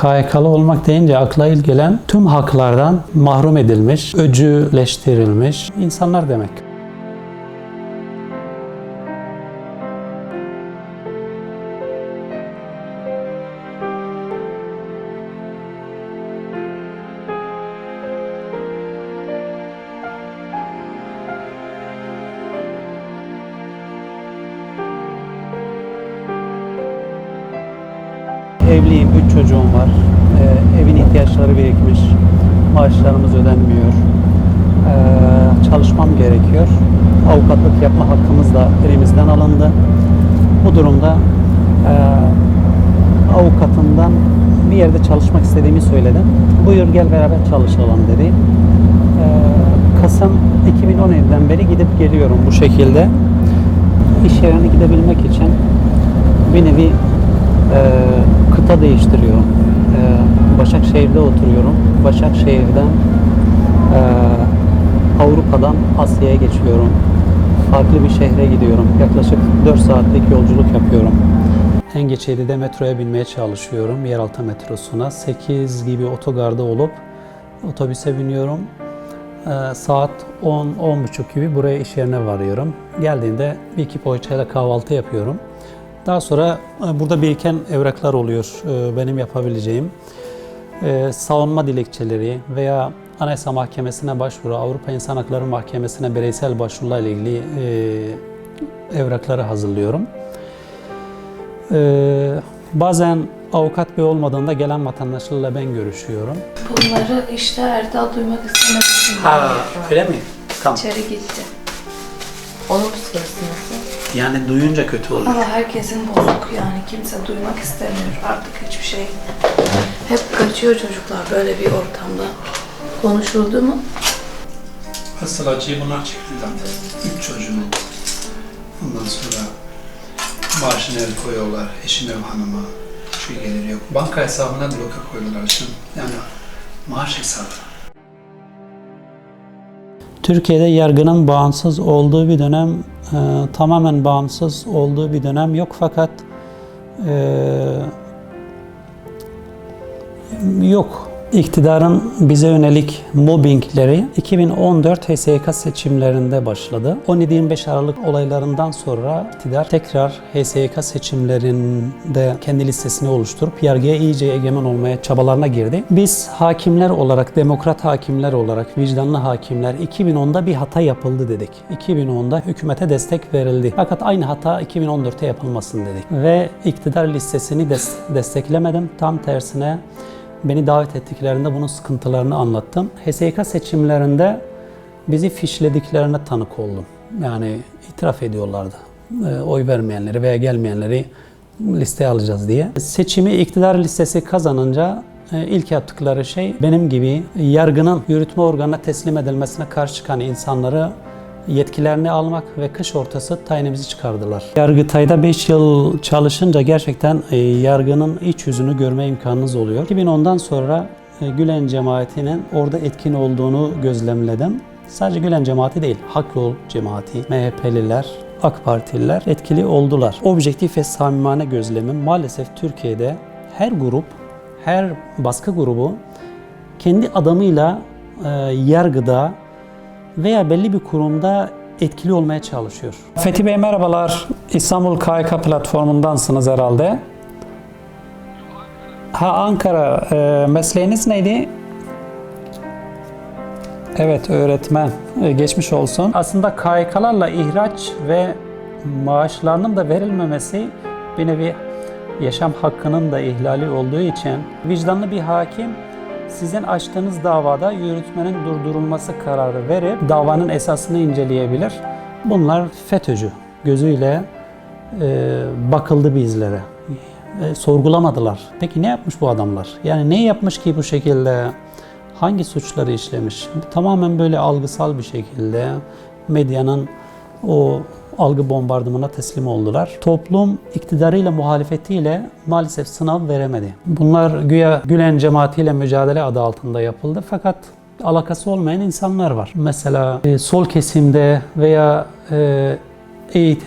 KYK'lı olmak deyince akla ilk gelen tüm haklardan mahrum edilmiş, öcüleştirilmiş insanlar demek. Evliyim, üç çocuğum var. Ee, evin ihtiyaçları birikmiş. Maaşlarımız ödenmiyor. Ee, çalışmam gerekiyor. Avukatlık yapma hakkımız da elimizden alındı. Bu durumda e, avukatından bir yerde çalışmak istediğimi söyledim. Buyur gel beraber çalışalım dedi. Ee, Kasım 2017'den beri gidip geliyorum bu şekilde. İş yerine gidebilmek için bir nevi e, kıta değiştiriyorum. E, Başakşehir'de oturuyorum. Başakşehir'den e, Avrupa'dan Asya'ya geçiyorum. Farklı bir şehre gidiyorum. Yaklaşık 4 saatlik yolculuk yapıyorum. En geç 7'de metroya binmeye çalışıyorum. Yeraltı metrosuna. 8 gibi otogarda olup otobüse biniyorum. Ee, saat 10 10.30 gibi buraya iş yerine varıyorum. Geldiğinde bir iki poğaçayla kahvaltı yapıyorum. Daha sonra e, burada biriken evraklar oluyor e, benim yapabileceğim. E, savunma dilekçeleri veya Anayasa Mahkemesi'ne başvuru, Avrupa İnsan Hakları Mahkemesi'ne bireysel başvurularla ilgili evrakları hazırlıyorum. Bazen avukat bey olmadığında gelen vatandaşlarla ben görüşüyorum. Bunları işte Erdal duymak istemediği için öyle mi? Tamam. içeri gitti. Onun psikolojisi nasıl? Yani duyunca kötü olur. Ama herkesin bozuk yani kimse duymak istemiyor artık hiçbir şey. Hep kaçıyor çocuklar böyle bir ortamda. Konuşuldu mu? Asıl acıyı bunlar çekti zaten. Üç çocuğum. Ondan sonra maaşını el koyuyorlar. Eşim ev hanıma. Şu gelir yok. Banka hesabına bloka koyuyorlar şimdi. Yani maaş hesabı. Türkiye'de yargının bağımsız olduğu bir dönem, e, tamamen bağımsız olduğu bir dönem yok fakat e, yok. İktidarın bize yönelik mobbingleri 2014 HSYK seçimlerinde başladı. 17-25 Aralık olaylarından sonra iktidar tekrar HSYK seçimlerinde kendi listesini oluşturup yargıya iyice egemen olmaya çabalarına girdi. Biz hakimler olarak, demokrat hakimler olarak, vicdanlı hakimler 2010'da bir hata yapıldı dedik. 2010'da hükümete destek verildi. Fakat aynı hata 2014'te yapılmasın dedik. Ve iktidar listesini des- desteklemedim. Tam tersine Beni davet ettiklerinde bunun sıkıntılarını anlattım. HSYK seçimlerinde bizi fişlediklerine tanık oldum. Yani itiraf ediyorlardı. E, oy vermeyenleri veya gelmeyenleri listeye alacağız diye. Seçimi iktidar listesi kazanınca e, ilk yaptıkları şey benim gibi yargının yürütme organına teslim edilmesine karşı çıkan insanları yetkilerini almak ve kış ortası tayinimizi çıkardılar. Yargıtay'da 5 yıl çalışınca gerçekten e, yargının iç yüzünü görme imkanınız oluyor. 2010'dan sonra e, Gülen cemaatinin orada etkin olduğunu gözlemledim. Sadece Gülen cemaati değil, Hak Yol cemaati, MHP'liler, AK Partililer etkili oldular. Objektif ve samimane gözlemim maalesef Türkiye'de her grup, her baskı grubu kendi adamıyla e, yargıda veya belli bir kurumda etkili olmaya çalışıyor. Fethi Bey merhabalar. İstanbul KYK platformundansınız herhalde. Ha Ankara. E, mesleğiniz neydi? Evet öğretmen. E, geçmiş olsun. Aslında KYK'larla ihraç ve maaşlarının da verilmemesi bir nevi yaşam hakkının da ihlali olduğu için vicdanlı bir hakim sizin açtığınız davada yürütmenin durdurulması kararı verip davanın esasını inceleyebilir. Bunlar FETÖ'cü gözüyle e, bakıldı bizlere. E, sorgulamadılar. Peki ne yapmış bu adamlar? Yani ne yapmış ki bu şekilde? Hangi suçları işlemiş? Tamamen böyle algısal bir şekilde medyanın o algı bombardımına teslim oldular. Toplum iktidarıyla muhalefetiyle maalesef sınav veremedi. Bunlar güya Gülen cemaatiyle mücadele adı altında yapıldı fakat alakası olmayan insanlar var. Mesela e, sol kesimde veya e, eğit,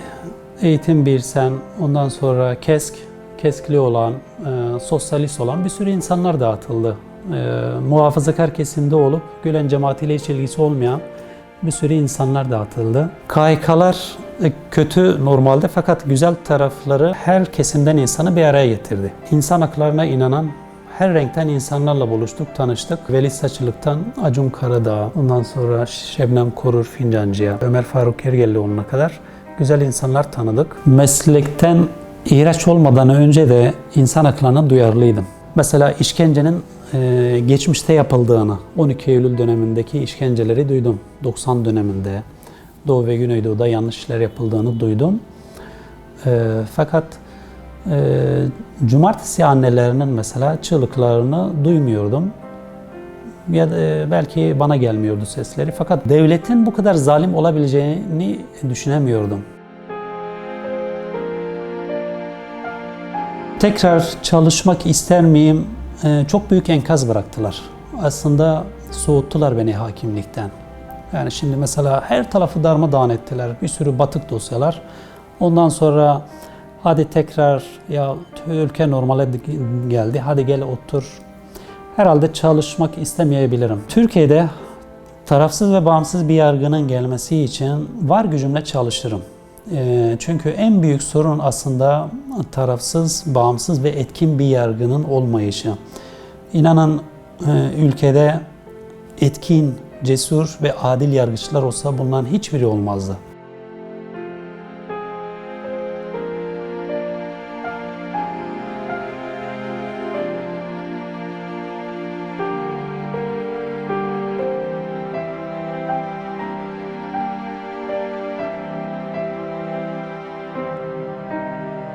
eğitim birsen, ondan sonra KESK, KESK'li olan, e, sosyalist olan bir sürü insanlar dağıtıldı. E, muhafazakar kesimde olup Gülen cemaatiyle hiç ilgisi olmayan bir sürü insanlar dağıtıldı. KHK'lar kötü normalde fakat güzel tarafları her kesimden insanı bir araya getirdi. İnsan haklarına inanan her renkten insanlarla buluştuk, tanıştık. Veli Saçılık'tan Acun Karadağ, ondan sonra Şebnem Korur Fincancı'ya, Ömer Faruk Ergelioğlu'na kadar güzel insanlar tanıdık. Meslekten ihraç olmadan önce de insan haklarına duyarlıydım. Mesela işkencenin e, geçmişte yapıldığını, 12 Eylül dönemindeki işkenceleri duydum. 90 döneminde Doğu ve Güneydoğu'da yanlış işler yapıldığını duydum. E, fakat e, cumartesi annelerinin mesela çığlıklarını duymuyordum. Ya da e, belki bana gelmiyordu sesleri. Fakat devletin bu kadar zalim olabileceğini düşünemiyordum. Tekrar çalışmak ister miyim? Ee, çok büyük enkaz bıraktılar. Aslında soğuttular beni hakimlikten. Yani şimdi mesela her tarafı darmadağın ettiler. Bir sürü batık dosyalar. Ondan sonra hadi tekrar ya ülke normale geldi. Hadi gel otur. Herhalde çalışmak istemeyebilirim. Türkiye'de tarafsız ve bağımsız bir yargının gelmesi için var gücümle çalışırım. Ee, Çünkü en büyük sorun aslında tarafsız, bağımsız ve etkin bir yargının olmayışı. İnanın e, ülkede etkin, cesur ve adil yargıçlar olsa bunların hiçbiri olmazdı.